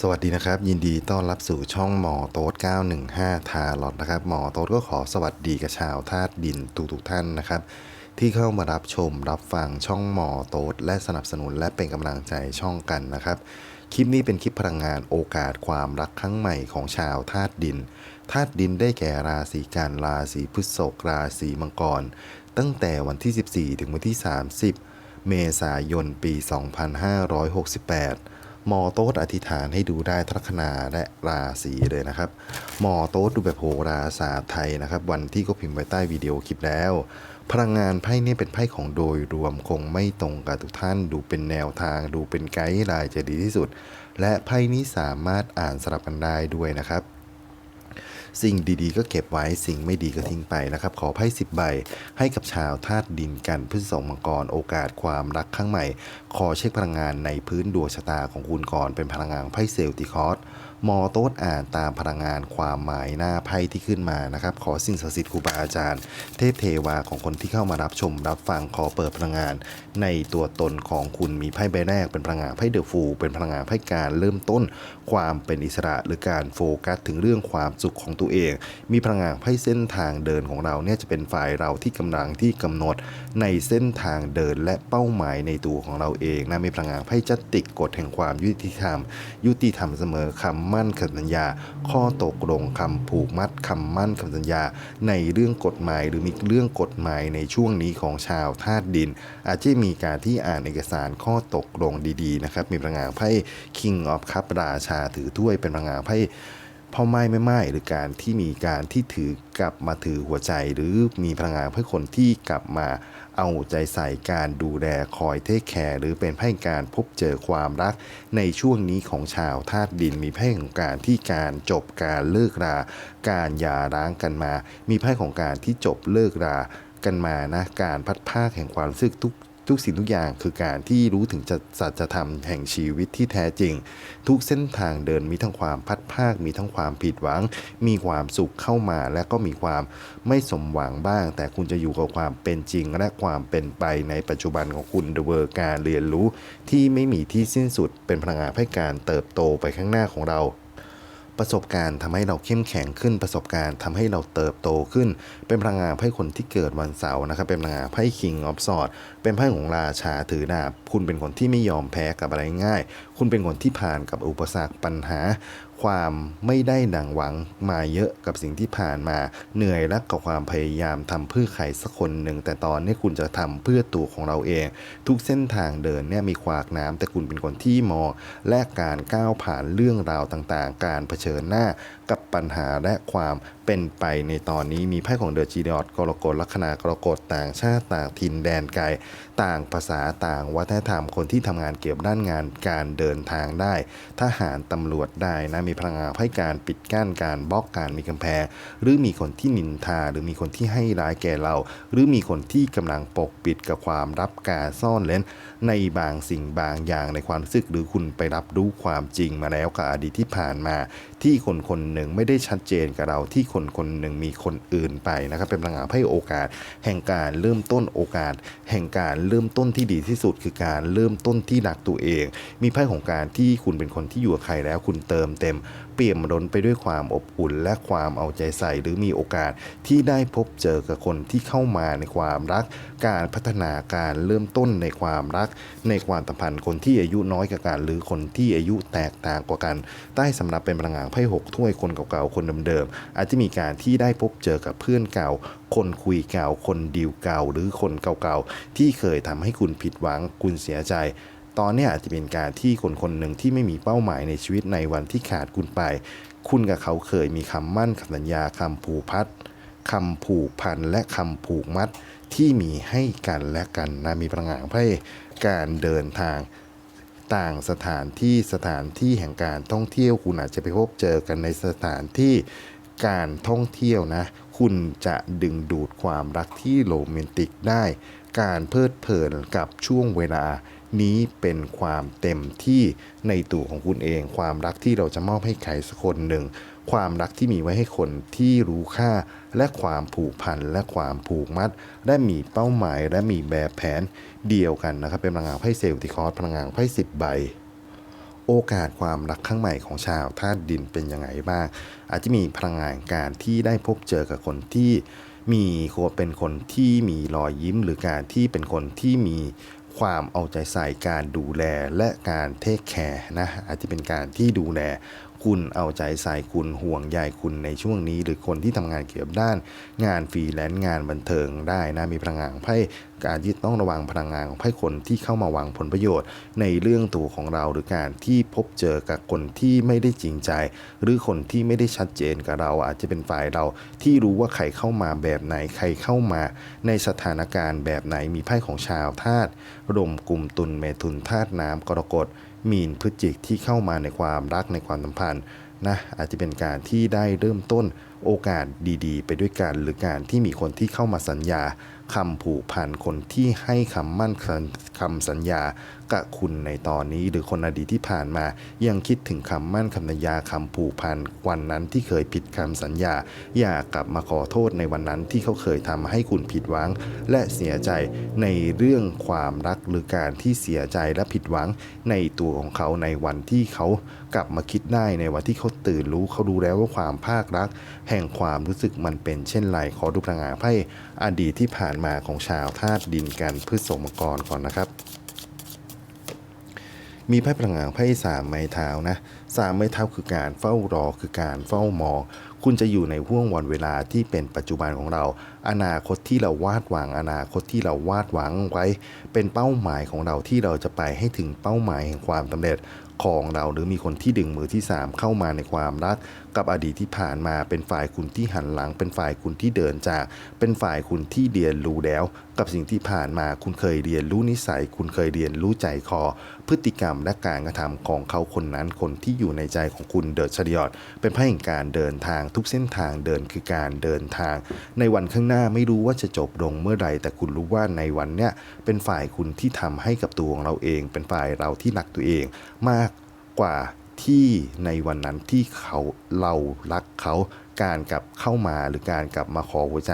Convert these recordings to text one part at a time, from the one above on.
สวัสดีนะครับ ยินดีต้อนรับสู่ช่องหมอโต๊ด915 ทาร์ลอตนะครับ หมอโต๊ดก็ขอสวัสดีกับชาวธาตุดินทุกๆท่านนะครับ ที่เข้ามารับชมรับฟังช่องหมอโต๊ดและสนับสนุนและเป็นกำลังใจช่องกันนะครับ คลิปนี้เป็นคลิปพลังงานโอกาสความรักครั้งใหม่ของชาวธาตุดินธาตุดินได้แก่ราศีกันราศีพฤษภราศีมังกร ตั้งแต่วันที่ 14 ถึงวันที่ 30 เมษายนปี 2568 หมอโต๊ดอธิษฐานให้ดูได้ทัคนาและราศีเลยนะครับ หมอโต๊ดดูแบบโหราศาสตร์ไทยนะครับ วันที่ก็พิมพ์ไว้ใต้วิดีโอคลิปแล้ว พลังงานไพ่เนี่ยเป็นไพ่ของโดยรวมคงไม่ตรงกับทุกท่านดูเป็นแนวทาง ดูเป็นไกด์ไลน์จะดีที่สุด และไพ่นี้สามารถอ่านสลับกันได้ด้วยนะครับ สิ่งดีๆ ก็เก็บไว้สิ่งไม่ดีก็ทิ้งไปนะครับ ขอไพ่สิบใบให้กับชาวธาตุดินกันพฤษภมังกรโอกาสความรักครั้งใหม่ ขอเช็คพลังงานในพื้นดวงชะตาของคุณก่อนเป็นพลังงานไพ่เซลติคอร์ มอโต๊ดอ่านตามพลังงานความหมายหน้าไพ่ที่ขึ้นมานะครับ ขอสิ่งศักดิ์สิทธิ์ครูบาอาจารย์ เทพเทวาของคนที่เข้ามารับชมรับฟังขอเปิดพลังงาน ในตัวตนของคุณมีไพ่ใบแรกเป็นพลังงานไพ่เดอะฟูเป็นพลังงานไพ่การเริ่มต้น ความเป็นอิสระหรือการโฟกัสถึงเรื่องความสุขของตัวเอง มีพลังงานไพ่เส้นทางเดินของเราเนี่ยจะเป็นฝ่ายเราที่กำลังที่กำหนดในเส้นทางเดินและเป้าหมายในตัวของเราเองนะมีพลังงานไพ่จัตติกกฎแห่งความยุติธรรม ยุติธรรมเสมอคำมั่นคำสัญญา ข้อตกลงคำผูกมัดคำมั่นคำสัญญา ในเรื่องกฎหมายหรือมีเรื่องกฎหมายในช่วงนี้ของชาวธาตุดิน อาจจะมีการที่อ่านเอกสารข้อตกลงดีๆนะครับมีพลังงานไพ่ King of Cup ราชาถือถ้วยเป็นพลังงานไพ่พ่อไม้ไม่ไม้หรือการที่มีการที่ถือกลับมาถือหัวใจ หรือมีพลังงานเพื่อคนที่กลับมา เอาใจใส่การดูแลคอยเทคแคร์หรือเป็นไพ่การพบเจอความรัก ในช่วงนี้ของชาวธาตุดินมีไพ่ของการที่การจบการเลิกรา การหย่าร้างกันมา มีไพ่ของการที่จบเลิกรากันมานะการพัดภาคแห่งความรู้สึกทุก ทุกสิ่งทุกอย่างคือการที่รู้ถึงจะสัจธรรมแห่งชีวิตที่แท้จริง ทุกเส้นทางเดินมีทั้งความพัดภาค มีทั้งความผิดหวัง มีความสุขเข้ามา และก็มีความไม่สมหวังบ้าง แต่คุณจะอยู่กับความเป็นจริง และความเป็นไปในปัจจุบันของคุณเดเวอร์การเรียนรู้ที่ไม่มีที่สิ้นสุดเป็นพลังงานให้การเติบโตไปข้างหน้าของเรา ประสบการณ์ทำให้เราเข้มแข็งขึ้นประสบการณ์ทำให้เราเติบโตขึ้น เป็นพลังงานไพ่คนที่เกิดวันเสาร์นะครับ เป็นพลังงานไพ่คิงออฟสอดเป็นไพ่ของราชาถือดาบคุณเป็นคนที่ไม่ยอมแพ้กับอะไรง่าย คุณเป็นคนที่ผ่านกับอุปสรรคปัญหา ความไม่ได้ดังหวังมาเยอะกับสิ่งที่ผ่านมา เหนื่อยและกับความพยายามทำเพื่อใครสักคนหนึ่ง แต่ตอนนี้คุณจะทำเพื่อตัวของเราเอง ทุกเส้นทางเดินเนี่ยมีขวากน้ำแต่คุณเป็นคนที่มองและการก้าวผ่านเรื่องราวต่างๆ การเผชิญหน้ากับปัญหาและความเป็นไปในตอนนี้มีไพ่ของเดอะจีดอตกรกฎลัคนากรกฎต่างชาติต่างถิ่นแดนไกล ต่างภาษาต่างวัฒนธรรมคนที่ทำงานเกี่ยวด้านงานการเดินทางได้ ทหารตำรวจได้นะมีพลังงานให้การปิดกั้นการบล็อกการมีกำแพงหรือมีคนที่นินทา หรือมีคนที่ให้ร้ายแก่เรา หรือมีคนที่กำลังปกปิดกับความรับการซ่อนเล้น ในบางสิ่งบางอย่างในความรู้สึกหรือคุณไปรับรู้ความจริงมาแล้วกับอดีตที่ผ่านมา ที่คนคนหนึ่งไม่ได้ชัดเจนกับเราที่คนคนหนึ่งมีคนอื่นไปนะครับ เป็นพลังงานให้โอกาส แห่งการเริ่มต้นโอกาส แห่งการเริ่มต้นที่ดีที่สุด คือการเริ่มต้นที่รักตัวเอง มีไพ่ของการที่คุณเป็นคนที่อยู่กับใครแล้วคุณเติมเต็ม เปี่ยมล้นไปด้วยความอบอุ่นและความเอาใจใส่หรือมีโอกาสที่ได้พบเจอกับคนที่เข้ามาในความรัก การพัฒนาการเริ่มต้นในความรัก ในความสัมพันธ์คนที่อายุน้อยกว่ากัน หรือคนที่อายุแตกต่างกว่ากัน ใต้สำหรับเป็นพลังงานไพ่หกถ้วยคนเก่าๆคนเดิมๆอาจจะมีการที่ได้พบเจอกับเพื่อนเก่า คนคุยเก่า คนดีลเก่า หรือคนเก่าๆที่เคยทำให้คุณผิดหวังคุณเสียใจตอนนี้อาจจะเป็นการที่คนคนหนึ่งที่ไม่มีเป้าหมายในชีวิตในวันที่ขาดคุณไป คุณกับเขาเคยมีคำมั่นคำสัญญาคำผูกพัดคำผูกพันและคำผูกมัด ที่มีให้กันและกันนะมีพลังงานไพ่การเดินทางต่างสถานที่สถานที่แห่งการท่องเที่ยวคุณอาจจะไปพบเจอกันในสถานที่การท่องเที่ยวนะ คุณจะดึงดูดความรักที่โรแมนติกได้ การเพลิดเพลินกับช่วงเวลานี้เป็นความเต็มที่ในตัวของคุณเอง ความรักที่เราจะมอบให้ใครสักคนหนึ่ง ความรักที่มีไว้ให้คนที่รู้ค่า และความผูกพันและความผูกมัด และมีเป้าหมายและมีแบบแผนเดียวกันนะครับ เป็นพลังงานไพ่เซลติคอร์สพลังงานไพ่สิบใบ โอกาสความรักครั้งใหม่ของชาวธาตุดินเป็นยังไงบ้าง อาจจะมีพลังงานการที่ได้พบเจอกับคนที่มีโคเป็นคนที่มีรอยยิ้มหรือการที่เป็นคนที่มีความเอาใจใส่การดูแลและการเทคแคร์นะอาจจะเป็นการที่ดูแล คุณเอาใจใส่คุณห่วงใยคุณในช่วงนี้ หรือคนที่ทำงานเกี่ยวกับด้าน งานฟรีแลนซ์งานบันเทิงได้นะมีพลังงานไพ่การที่ต้องระวังพลังงานของไพ่คนที่เข้ามาหวังผลประโยชน์ ในเรื่องตัวของเราหรือการที่พบเจอกับคนที่ไม่ได้จริงใจ หรือคนที่ไม่ได้ชัดเจนกับเรา อาจจะเป็นฝ่ายเราที่รู้ว่าใครเข้ามาแบบไหนใครเข้ามา ในสถานการณ์แบบไหนมีไพ่ของชาวธาตุรมกลุ่มตุลเมถุนธาตุน้ำกรกฎ มีนพฤศจิกที่เข้ามาในความรักในความสัมพันธ์นะอาจจะเป็นการที่ได้เริ่มต้น โอกาสดีๆ ไปด้วยกัน หรือการที่มีคนที่เข้ามาสัญญาคำผูกพันคนที่ให้คำมั่นคำสัญญากับคุณในตอนนี้ หรือคนอดีตที่ผ่านมา ยังคิดถึงคำมั่นคำสัญญาคำผูกพันวันนั้นที่เคยผิดคำสัญญา อยากกลับมาขอโทษในวันนั้นที่เขาเคยทำให้คุณผิดหวัง และเสียใจในเรื่องความรักหรือการที่เสียใจและผิดหวังในตัวของเขาในวันที่เขากลับมาคิดได้ในวันที่เขาตื่นรู้เขารู้แล้วว่าความภาครัก แห่งความรู้สึกมันเป็นเช่นไรขอดูพลังงานไพ่อดีตที่ผ่านมาของชาวธาตุดินกันพฤษภกรก่อนนะครับ มีไพ่พลังงานไพ่สามไม้เท้านะสามไม้เท้าคือการเฝ้ารอคือการเฝ้ามองคุณจะอยู่ในห่วงวันเวลาที่เป็นปัจจุบันของเรา อนาคตที่เราวาดหวัง อนาคตที่เราวาดหวังไว้ เป็นเป้าหมายของเราที่เราจะไปให้ถึงเป้าหมายแห่งความสำเร็จของเราหรือมีคนที่ดึงมือที่ 3 เข้ามาในความรัก กับอดีตที่ผ่านมาเป็นฝ่ายคุณที่หันหลัง เป็นฝ่ายคุณที่เดินจาก เป็นฝ่ายคุณที่เรียนรู้แล้ว กับสิ่งที่ผ่านมาคุณเคยเรียนรู้นิสัย คุณเคยเรียนรู้ใจคอ พฤติกรรมและการกระทำของเขาคนนั้นคนที่อยู่ในใจของคุณเดินชริยอดเป็นไพ่แห่งการเดินทางทุกเส้นทางเดินคือการเดินทาง ในวันข้างหน้าไม่รู้ว่าจะจบลงเมื่อใดแต่คุณรู้ว่าในวันเนี้ยเป็นฝ่ายคุณที่ทำให้กับตัวของเราเอง เป็นฝ่ายเราที่หนักตัวเอง มากกว่า ที่ในวันนั้นที่เขาเรารักเขาการกลับเข้ามาหรือการกลับมาขอหัวใจ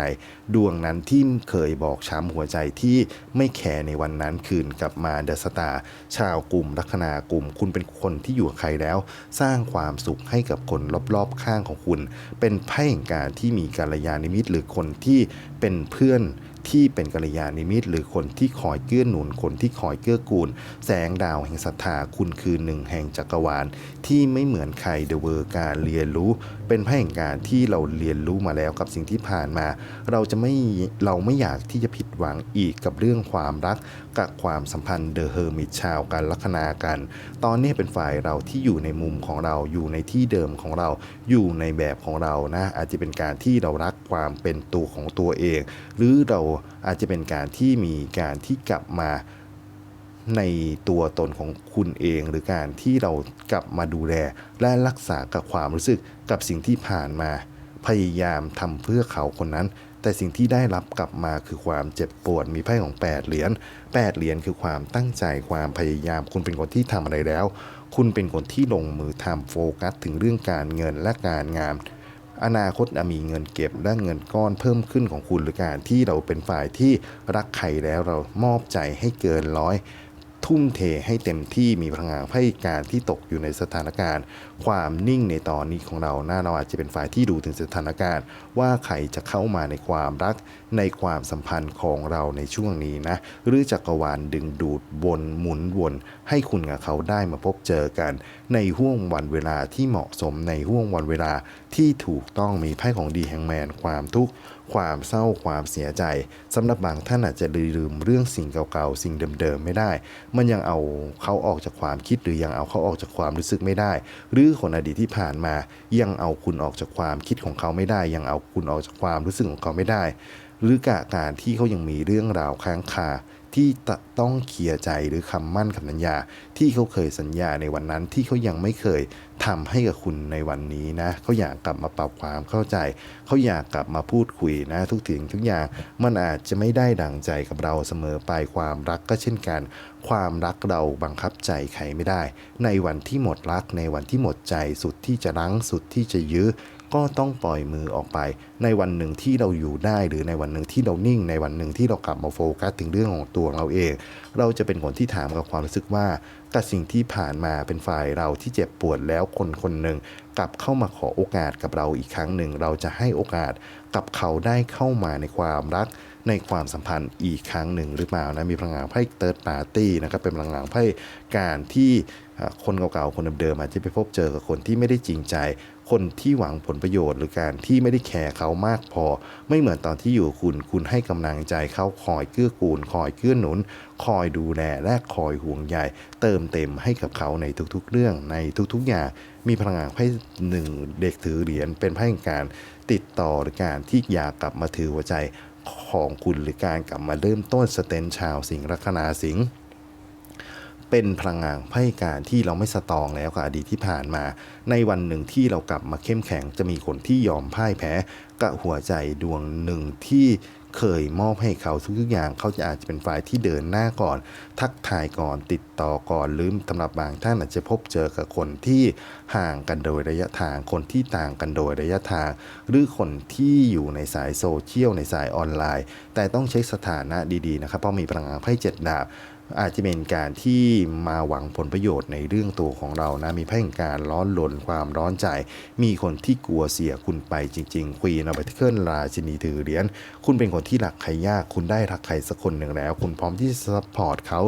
ดวงนั้นที่เคยบอกช้ำหัวใจที่ไม่แคร์ในวันนั้นคืนกลับมาเดอะสตาร์ชาวกลุ่มลัคนากลุ่ม คุณเป็นคนที่อยู่กับใครแล้ว สร้างความสุขให้กับคนรอบๆข้างของคุณ เป็นไพ่แห่งการที่มีกัลยาณมิตรหรือคนที่เป็นเพื่อน ที่เป็นกัลยาณมิตรหรือคนที่คอยเกื้อหนุนคนที่คอยเกื้อกูล แสงดาวแห่งศรัทธาคุณคือหนึ่งแห่งจักรวาล ที่ไม่เหมือนใครเดอะเวอร์การเรียนรู้ เป็นไพ่แห่งการที่เราเรียนรู้มาแล้วกับสิ่งที่ผ่านมา เราจะไม่เราไม่อยากที่จะผิดหวังอีกกับเรื่องความรักกับความสัมพันธ์เดอะเฮอร์มิตชาวกันลัคนากัน ตอนนี้เป็นฝ่ายเราที่อยู่ในมุมของเราอยู่ในที่เดิมของเราอยู่ในแบบของเรานะอาจจะเป็นการที่เรารักความเป็นตัวของตัวเอง หรือเราอาจจะเป็นการที่มีการที่กลับมา ในตัวตนของคุณเองหรือการที่เรากลับมาดูแล และรักษากับความรู้สึกกับสิ่งที่ผ่านมา พยายามทำเพื่อเขาคนนั้น แต่สิ่งที่ได้รับกลับมาคือความเจ็บปวดมีไพ่ของ 8 เหรียญ8เหรียญคือความตั้งใจความพยายาม คุณเป็นคนที่ทำอะไรแล้ว คุณเป็นคนที่ลงมือทำโฟกัส ถึงเรื่องการเงินและการงานอนาคตจะมีเงินเก็บและเงินก้อนเพิ่มขึ้นของคุณหรือการที่เราเป็นฝ่ายที่รักใครแล้วเรามอบใจให้เกินร้อย ทุ่มเทให้เต็มที่มีพลังงานให้การที่ตกอยู่ในสถานการณ์ ความนิ่งในตอนนี้ของเราหน้าเราอาจจะเป็นฝ่ายที่ดูถึงสถานการณ์ ว่าใครจะเข้ามาในความรักในความสัมพันธ์ของเราในช่วงนี้นะหรือจักรวาลดึงดูดวนหมุนวนให้คุณกับเขาได้มาพบเจอกัน ในห่วงวันเวลาที่เหมาะสมในห่วงวันเวลาที่ถูกต้องมีไพ่ของดีแห่งแมนความทุกข์ ความเศร้าความเสียใจสำหรับบางท่านอาจจะลืมเรื่องสิ่งเก่าๆ สิ่งเดิมๆไม่ได้ มันยังเอาเขาออกจากความคิดหรือยังเอาเขาออกจากความรู้สึกไม่ได้ หรือคนอดีตที่ผ่านมา ยังเอาคุณออกจากความคิดของเขาไม่ได้ ยังเอาคุณออกจากความรู้สึกของเขาไม่ได้ หรือกการที่เขายังมีเรื่องราวค้างคา ที่จะต้องเคลียร์ใจหรือคำมั่นคำสัญญา ที่เขาเคยสัญญาในวันนั้นที่เขายังไม่เคยทำให้กับคุณในวันนี้นะเขาอยากกลับมาปรับความเข้าใจ เขาอยากกลับมาพูดคุยนะทุกสิ่งทุกอย่างมันอาจจะไม่ได้ดังใจกับเราเสมอไปความรักก็เช่นกัน ความรักเราบังคับใจใครไม่ได้ ในวันที่หมดรักในวันที่หมดใจสุดที่จะรั้งสุดที่จะยื้อ ก็ต้องปล่อยมือออกไป ในวันหนึ่งที่เราอยู่ได้หรือในวันหนึ่งที่เรานิ่ง ในวันหนึ่งที่เรากลับมาโฟกัสถึงเรื่องของตัวเราเอง เราจะเป็นคนที่ถามกับความรู้สึกว่ากับสิ่งที่ผ่านมาเป็นฝ่ายเราที่เจ็บปวดแล้วคนคนหนึ่งกลับเข้ามาขอโอกาสกับเราอีกครั้งหนึ่งเราจะให้โอกาสกับเขาได้เข้ามาในความรักในความสัมพันธ์อีกครั้งหนึ่งหรือเปล่านะมีพลังงานไพ่เติร์ดปาร์ตี้นะครับเป็นพลังงานไพ่การที่คนเก่าๆคนเดิมๆอาจจะไปพบเจอกับคนที่ไม่ได้จริงใจ คนที่หวังผลประโยชน์ หรือการที่ไม่ได้แคร์เขามากพอ ไม่เหมือนตอนที่อยู่คุณ คุณให้กำลังใจเขาคอยเกื้อกูล คอยเกื้อหนุน คอยดูแลและคอยห่วงใยเติมเต็มให้กับเขาในทุกๆ เรื่องในทุกๆอย่างมีพลังงานไพ่หนึ่งเด็กถือเหรียญเป็นไพ่การติดต่อหรือการที่อยากกลับมาถือหัวใจของคุณหรือการกลับมาเริ่มต้นสเตนชาวสิงลัคนาสิงห์ เป็นพลังงานไพ่การที่เราไม่สตองแล้วกับอดีตที่ผ่านมา ในวันหนึ่งที่เรากลับมาเข้มแข็งจะมีคนที่ยอมพ่ายแพ้กับหัวใจดวงหนึ่งที่เคยมอบให้เขาทุกอย่างเขาจะอาจจะเป็นฝ่ายที่เดินหน้าก่อน ทักทายก่อนติดต่อก่อนหรือสำหรับบางท่านอาจจะพบเจอกับคนที่ห่างกันโดยระยะทาง คนที่ต่างกันโดยระยะทาง หรือคนที่อยู่ในสายโซเชียลในสายออนไลน์ แต่ต้องเช็คสถานะดีๆนะครับเพราะมีพลังงานไพ่เจ็ดดาบ อาจจะเป็นการที่มาหวังผลประโยชน์ในเรื่องตัวของเรานะ มีไพ่งการร้อนลนความร้อนใจ มีคนที่กลัวเสียคุณไปจริงๆควีนเอาไปที่เคลื่อนราชินีถือเหรียญคุณเป็นคนที่รักใครยาก คุณได้รักใครสักคนหนึ่งแล้ว คุณพร้อมที่จะซัพพอร์ตเขา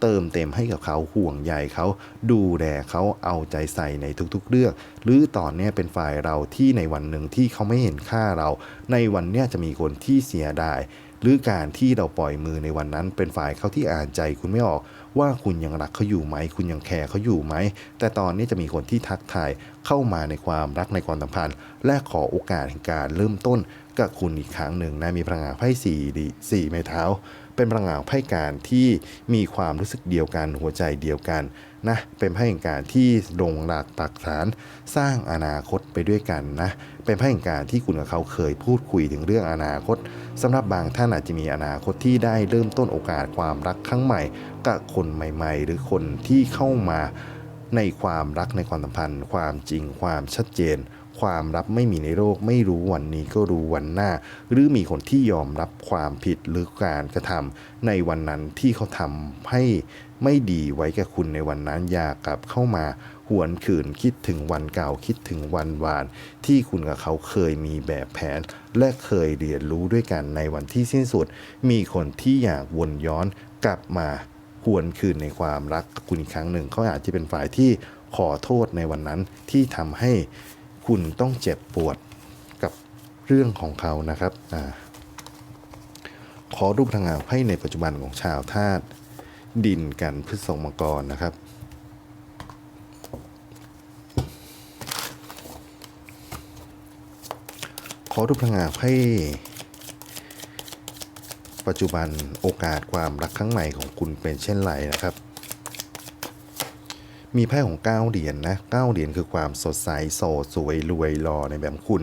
เติมเต็มให้กับเขาห่วงใยเขาดูแลเขาเอาใจใส่ในทุกๆเรื่อง หรือตอนเนี้ยเป็นฝ่ายเราที่ในวันหนึ่งที่เขาไม่เห็นค่าเรา ในวันนี้จะมีคนที่เสียดาย หรือการที่เราปล่อยมือในวันนั้น เป็นฝ่ายเขาที่อ่านใจคุณไม่ออก ว่าคุณยังรักเขาอยู่ไหม คุณยังแคร์เขาอยู่ไหม แต่ตอนนี้จะมีคนที่ทักทายเข้ามาในความรักในความสัมพันธ์ และขอโอกาสแห่งการเริ่มต้นกับคุณอีกครั้งหนึ่งนะมีพลังงานไพ่สี่ดีสี่ไม้เท้า เป็นพลังงานไพ่การที่มีความรู้สึกเดียวกันหัวใจเดียวกัน นะเป็นไพ่แห่งการที่ลงหลักปักฐานสร้างอนาคตไปด้วยกันนะเป็นไพ่แห่งการที่คุณกับเขาเคยพูดคุยถึงเรื่องอนาคตสำหรับบางท่านอาจจะมีอนาคตที่ได้เริ่มต้นโอกาสความรักครั้งใหม่กับคนใหม่ ๆ หรือคนที่เข้ามาในความรักในความสัมพันธ์ ความจริงความชัดเจน ความรับไม่มีในโลกไม่รู้วันนี้ก็รู้วันหน้า หรือมีคนที่ยอมรับความผิดหรือการกระทำในวันนั้นที่เขาทำให้ ไม่ดีไว้กับคุณในวันนั้นอยากกลับเข้ามาหวนคืนคิดถึงวันเก่าคิดถึงวันวาน ที่คุณกับเขาเคยมีแบบแผน และเคยเรียนรู้ด้วยกันในวันที่สิ้นสุด มีคนที่อยากวนย้อนกลับมาหวนคืนในความรักคุณอีกครั้งหนึ่งเขาอาจจะเป็นฝ่ายที่ขอโทษในวันนั้นที่ทำให้คุณต้องเจ็บปวดกับเรื่องของเขานะครับอขอรูปทางงานให้ในปัจจุบันของชาวธาตุ ดินกันพฤษภมังกรนะครับ ขอรูปทางงาให้ ปัจจุบันโอกาสความรักครั้งใหม่ของคุณเป็นเช่นไรนะครับ มีไพ่ของ9เหรียญนนะ9เหรียญคือความสดใสโสดสวยรวยรอในแบบคุณ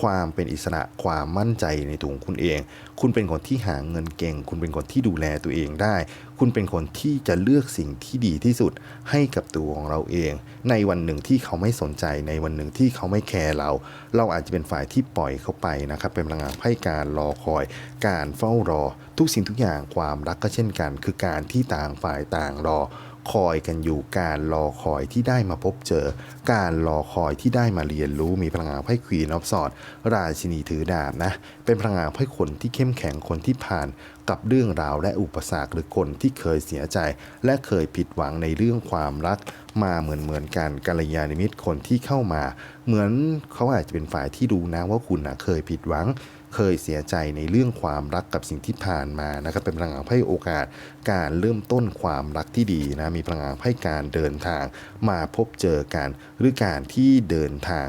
ความเป็นอิสระความมั่นใจในตัวของคุณเอง คุณเป็นคนที่หาเงินเก่ง คุณเป็นคนที่ดูแลตัวเองได้ คุณเป็นคนที่จะเลือกสิ่งที่ดีที่สุดให้กับตัวของเราเอง ในวันหนึ่งที่เขาไม่สนใจในวันหนึ่งที่เขาไม่แคร์เรา เราอาจจะเป็นฝ่ายที่ปล่อยเขาไปนะครับเป็นพลังงานไพ่การรอคอย การเฝ้ารอ ทุกสิ่งทุกอย่างความรักก็เช่นกัน คือการที่ต่างฝ่ายต่างรอ คอยกันอยู่การรอคอยที่ได้มาพบเจอ การรอคอยที่ได้มาเรียนรู้มีพลังงานไพ่ควีนออฟสอดราชินีถือดาบนะ เป็นพลังงานไพ่คนที่เข้มแข็งคนที่ผ่านกับเรื่องราวและอุปสรรคหรือคนที่เคยเสียใจ และเคยผิดหวังในเรื่องความรักมาเหมือนเหมือนกันกัลยาณมิตรคนที่เข้ามา เหมือนเขาอาจจะเป็นฝ่ายที่รู้นะว่าคุณนะเคยผิดหวัง เคยเสียใจในเรื่องความรักกับสิ่งที่ผ่านมานะครับเป็นพลังงานไพ่โอกาส การเริ่มต้นความรักที่ดีนะมีพลังงานไพ่การเดินทาง มาพบเจอกันหรือการที่เดินทาง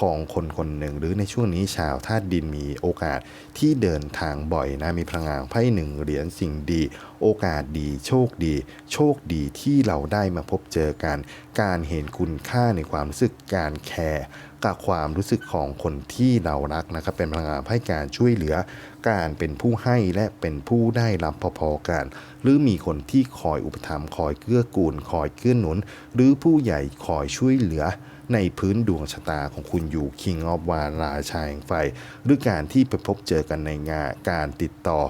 ของคนคนหนึ่ง หรือในช่วงนี้ชาวธาตุดินมีโอกาสที่เดินทางบ่อยนะมีพลังงานไพ่หนึ่งเหรียญสิ่งดี โอกาสดีโชคดี โชคดีที่เราได้มาพบเจอกัน การเห็นคุณค่าในความรู้สึกการแคร์กับความรู้สึกของคนที่เรารักนะครับ เป็นพลังงานให้การช่วยเหลือ การเป็นผู้ให้และเป็นผู้ได้รับพอๆกัน หรือมีคนที่คอยอุปถัมภ์คอยเกื้อกูล คอยเกื้อหนุน หรือผู้ใหญ่คอยช่วยเหลือ ในพื้นดวงชะตาของคุณอยู่ King of วาราชาแห่งไฟ หรือการที่ไปพบเจอกันในงานการติดต่อ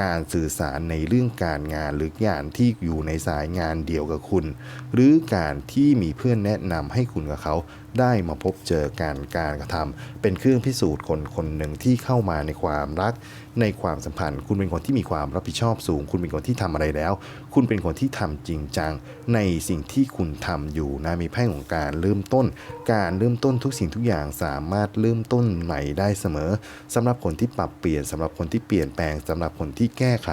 การสื่อสารในเรื่องการงานหรืองานที่อยู่ในสายงานเดียวกับคุณ หรือการที่มีเพื่อนแนะนำให้คุณกับเขาได้มาพบเจอการการกระทำเป็นเครื่องพิสูจน์คนคนหนึ่งที่เข้ามาในความรัก ในความสัมพันธ์ คุณเป็นคนที่มีความรับผิดชอบสูง คุณเป็นคนที่ทำอะไรแล้ว คุณเป็นคนที่ทำจริงจังในสิ่งที่คุณทำอยู่นะมีไพ่ของการเริ่มต้น การเริ่มต้นทุกสิ่งทุกอย่างสามารถเริ่มต้นใหม่ได้เสมอสำหรับคนที่ปรับเปลี่ยนสำหรับคนที่เปลี่ยนแปลงสำหรับคนที่แก้ไข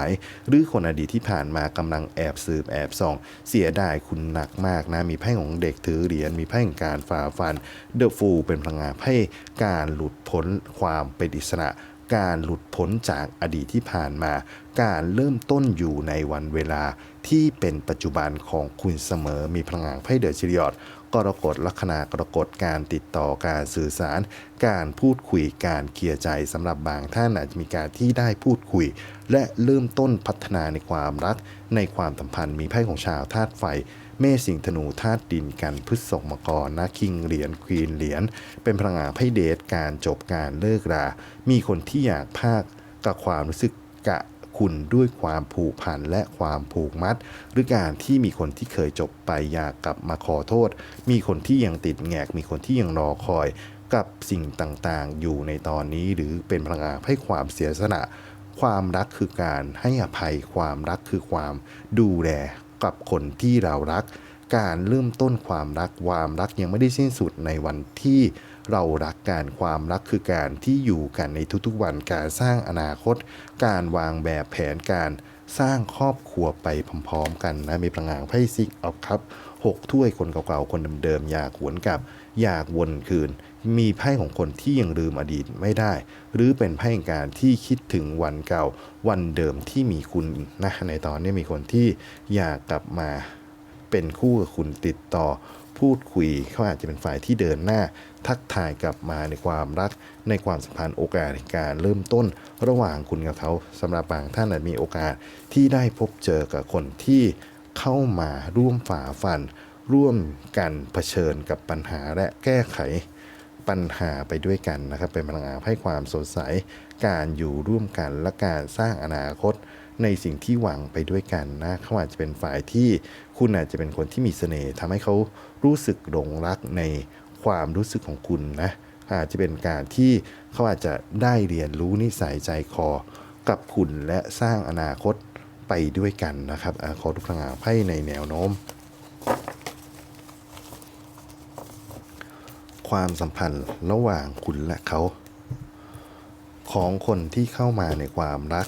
หรือคนอดีตที่ผ่านมากำลังแอบสืบแอบส่อง เสียดายคุณหนักมากนะมีไพ่ของเด็กถือเหรียญมีไพ่ของการฝ่าฟันเดอะฟูเป็นพลังงานไพ่การหลุดพ้นความเป็นอิสระ การหลุดพ้นจากอดีตที่ผ่านมา การเริ่มต้นอยู่ในวันเวลาที่เป็นปัจจุบันของคุณเสมอมีพลังงานไพ่เดอะชิริยอดกรกฎลัคนากรกฎการติดต่อการสื่อสาร การพูดคุยการเคลียร์ใจสำหรับบางท่านอาจจะมีการที่ได้พูดคุย และเริ่มต้นพัฒนาในความรัก ในความสัมพันธ์มีไพ่ของชาวธาตุไฟ เมษสิงธนูธาตุดินกันพฤษภมกรนะคิงเหรียญควีนเหรียญเป็นพลังงานไพ่เดทการจบการเลิกรา มีคนที่อยากพากกับความรู้สึกกะคุณด้วยความผูกพันและความผูกมัด หรือการที่มีคนที่เคยจบไปอยากกลับมาขอโทษ มีคนที่ยังติดแงก มีคนที่ยังรอคอยกับสิ่งต่างๆ อยู่ในตอนนี้หรือเป็นพลังงานให้ความเสียสละความรักคือการให้อภัยความรักคือความดูแล กับคนที่เรารัก การเริ่มต้นความรักความรักยังไม่ได้สิ้นสุดในวันที่เรารักการความรักคือการที่อยู่กันในทุกๆวันการสร้างอนาคต การวางแบบแผนการสร้างครอบครัวไปพร้อมๆ กันนะมีพลังงานไพ่ซิกออฟครับหกถ้วยคนเก่าๆ คนเดิมๆ อยากหวนกับ อยากวนคืน มีไพ่ของคนที่ยังลืมอดีตไม่ได้ หรือเป็นไพ่แห่งการที่คิดถึงวันเก่าวันเดิมที่มีคุณนะในตอนนี้มีคนที่อยากกลับมาเป็นคู่กับคุณติดต่อพูดคุยเขาอาจจะเป็นฝ่ายที่เดินหน้า ทักทายกลับมาในความรัก ในความสัมพันธ์โอกาสในการเริ่มต้น ระหว่างคุณกับเขาสำหรับบางท่านอาจมีโอกาสที่ได้พบเจอกับคนที่เข้ามาร่วมฝ่าฟัน ร่วมกันเผชิญกับปัญหาและแก้ไขปัญหาไปด้วยกันนะครับ เป็นพลังงานให้ความสดใส การอยู่ร่วมกันและการสร้างอนาคตในสิ่งที่หวังไปด้วยกันนะเขาอาจจะเป็นฝ่ายที่คุณอาจจะเป็นคนที่มีเสน่ห์ทำให้เขารู้สึกหลงรักในความรู้สึกของคุณนะอาจจะเป็นการที่เขาอาจจะได้เรียนรู้นิสัยใจคอ กับคุณและสร้างอนาคตไปด้วยกันนะครับอขอทุกพลังงานไพ่ในแนวโน้ม ความสัมพันธ์ระหว่างคุณและเขา ของคนที่เข้ามาในความรัก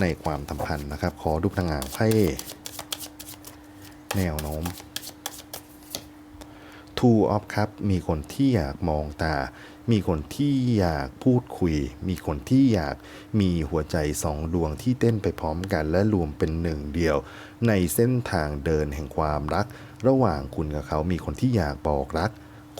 ในความสัมพันธ์นะครับ ขอดูพลังงานไพ่แนวโน้ม Two of ครับมีคนที่อยากมองตา มีคนที่อยากพูดคุย มีคนที่อยากมีหัวใจสองดวงที่เต้นไปพร้อมกันและรวมเป็นหนึ่งเดียว ในเส้นทางเดินแห่งความรัก ระหว่างคุณกับเขามีคนที่อยากบอกรัก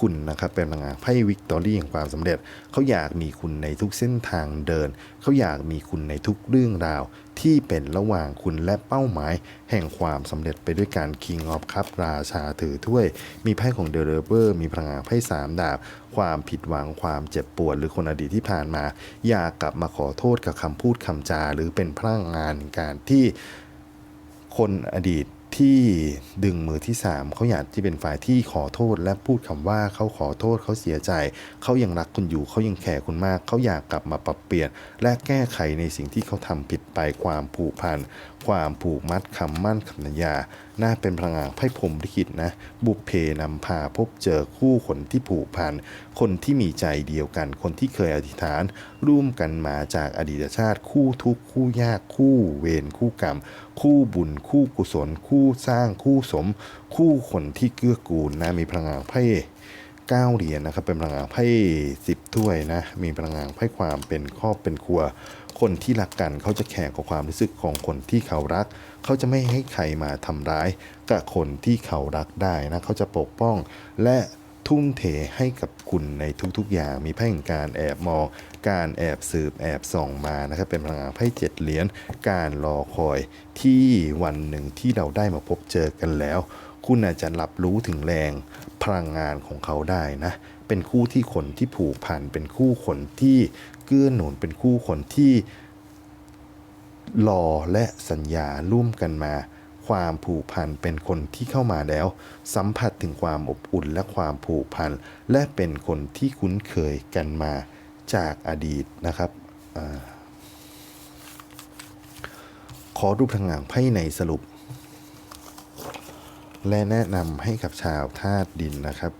คุณนะครับเป็นพลังงานไพ่วิกตอรี่แห่งความสำเร็จ เขาอยากมีคุณในทุกเส้นทางเดิน เขาอยากมีคุณในทุกเรื่องราว ที่เป็นระหว่างคุณและเป้าหมาย แห่งความสำเร็จไปด้วยการ King of ครับราชาถือถ้วย มีไพ่ของเดลเวอร์มีพลังงานไพ่สามดาบ ความผิดหวังความเจ็บปวดหรือคนอดีตที่ผ่านมา อยากกลับมาขอโทษกับคำพูดคำจา หรือเป็นพลังงานการที่คนอดีต ที่ดึงมือที่ 3 เขาอยากที่เป็นฝ่ายที่ขอโทษและพูดคำว่าเขาขอโทษเขาเสียใจ เขายังรักคุณอยู่เขายังแคร์คุณมาก เขาอยากกลับมาปรับเปลี่ยน และแก้ไขในสิ่งที่เขาทำผิดไปความผูกพันความผูกมัดคำมั่นคำสัญญา น่าเป็นพลังงานไพ่พรมลิขิตนะ บุพเพนำพาพบเจอคู่คนที่ผูกพันคนที่มีใจเดียวกัน คนที่เคยอธิษฐาน ร่วมกันมาจากอดีตชาติ คู่ทุกข์คู่ยากคู่เวรคู่กรรม คู่บุญ คู่กุศล คู่สร้างคู่สม คู่คนที่เกื้อกูลนะมีพลังงานไพ่เก้าเหรียญนะครับเป็นพลังงานไพ่สิบถ้วยนะมีพลังงานไพ่ความเป็นครอบเป็นครัว คนที่รักกันเขาจะแคร์กับความรู้สึกของคนที่เขารัก เขาจะไม่ให้ใครมาทำร้ายกับคนที่เขารักได้นะเขาจะปกป้องและ ทุ่มเทให้กับคุณในทุกๆอย่าง มีไพ่แห่งการแอบมอง การแอบสืบแอบส่องมานะครับ เป็นพลังงานไพ่เจ็ดเหรียญ การรอคอยที่วันหนึ่งที่เราได้มาพบเจอกันแล้ว คุณอาจจะรับรู้ถึงแรงพลังงานของเขาได้นะ เป็นคู่ที่คนที่ผูกพัน เป็นคู่คนที่เกื้อหนุน เป็นคู่คนที่รอและสัญญาร่วมกันมา ความผูกพันเป็นคนที่เข้ามาแล้ว สัมผัสถึงความอบอุ่นและความผูกพัน และเป็นคนที่คุ้นเคยกันมาจากอดีตนะครับอขอรูปทางงานไพ่ในสรุป และแนะนำให้กับชาวธาตุดินนะครับ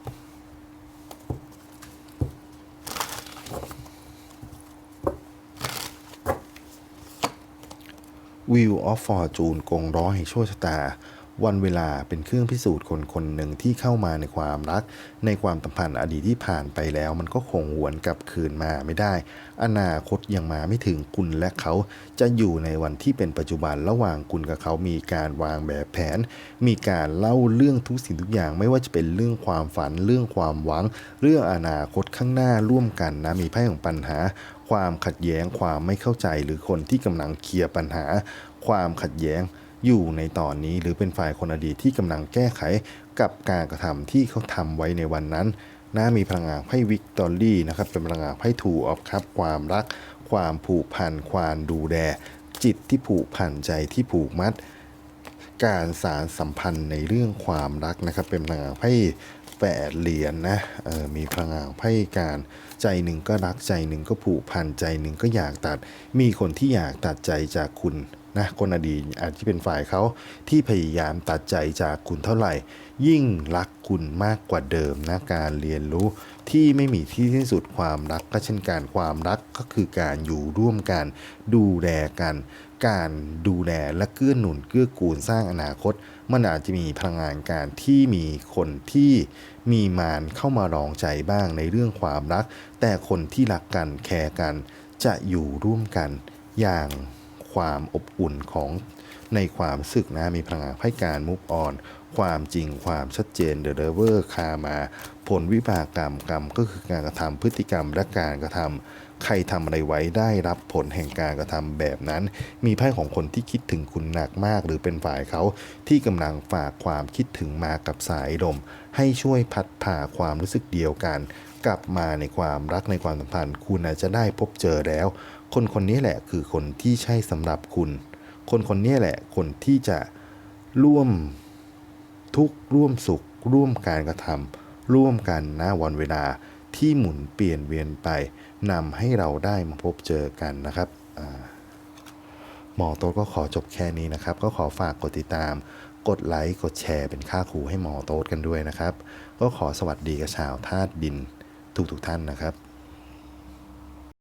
Wheel of Fortune กงร้อให้โชคชะตา วันเวลาเป็นเครื่องพิสูจน์คนคนหนึ่งที่เข้ามาในความรัก ในความสัมพันธ์อดีตที่ผ่านไปแล้ว มันก็คงหวนกลับคืนมาไม่ได้ อนาคตยังมาไม่ถึงคุณและเขาจะอยู่ในวันที่เป็นปัจจุบันระหว่างคุณกับเขามีการวางแบบแผน มีการเล่าเรื่องทุกสิ่งทุกอย่าง ไม่ว่าจะเป็นเรื่องความฝัน เรื่องความหวัง เรื่องอนาคตข้างหน้าร่วมกันนะมีไพ่ของปัญหา ความขัดแย้งความไม่เข้าใจหรือคนที่กำลังเคลียร์ปัญหา ความขัดแย้ง อยู่ในตอนนี้ หรือเป็นฝ่ายคนอดีตที่กำลังแก้ไขกับการกระทำที่เขาทำไว้ในวันนั้นนะมีพลังงานไพ่วิกตอรี่นะครับเป็นพลังงานไพ่ถูออฟครับความรัก ความผูกพันความดูแลจิตที่ผูกพันใจที่ผูกมัด การสารสัมพันธ์ในเรื่องความรักนะครับ เป็นพลังงานไพ่แปดเหรียญนะออมีพลังงานไพ่การใจหนึ่งก็รักใจหนึ่งก็ผูกพันใจหนึ่งก็อยากตัด มีคนที่อยากตัดใจจากคุณ นะคนอดีตอาจจะเป็นฝ่ายเขาที่พยายามตัดใจจากคุณเท่าไหร่ ยิ่งรักคุณมากกว่าเดิมนะการเรียนรู้ที่ไม่มีที่สิ้นสุดความรักก็เช่นการความรักก็คือการอยู่ร่วมกัน ดูแลกัน การดูแลและเกื้อหนุนเกื้อกูลสร้างอนาคต มันอาจจะมีพลังงานการที่มีคนที่มีมารเข้ามารองใจบ้างในเรื่องความรัก แต่คนที่รักกันแคร์กัน จะอยู่ร่วมกันอย่าง ความอบอุ่นของในความสึกนะมีพลังงานให้การมุกออน ความจริงความชัดเจนเดอะเวอร์คามาผลวิบากกรรมกรรมก็คือการกระทำพฤติกรรมและการกระทำใครทำอะไรไว้ได้รับผลแห่งการกระทำแบบนั้น มีไพ่ของคนที่คิดถึงคุณหนักมาก หรือเป็นฝ่ายเขาที่กำลังฝากความคิดถึงมากับสายลมให้ช่วยพัดผ่าความรู้สึกเดียวกัน กลับมาในความรักในความสัมพันธ์ คุณอาจจะได้พบเจอแล้ว คนคนนี้แหละคือคนที่ใช่สำหรับคุณ คนคนนี้แหละคนที่จะร่วมทุกข์ร่วมสุข ร่วมการกระทำร่วมกันนะวันเวลาที่หมุนเปลี่ยนเวียนไปนำให้เราได้มาพบเจอกันนะครับหมอโต๊ดก็ขอจบแค่นี้นะครับ ก็ขอฝากกดติดตาม กดไลค์กดแชร์เป็นค่าครูให้หมอโต๊ดกันด้วยนะครับ ก็ขอสวัสดีกับชาวธาตุดินทุกๆท่านนะครับ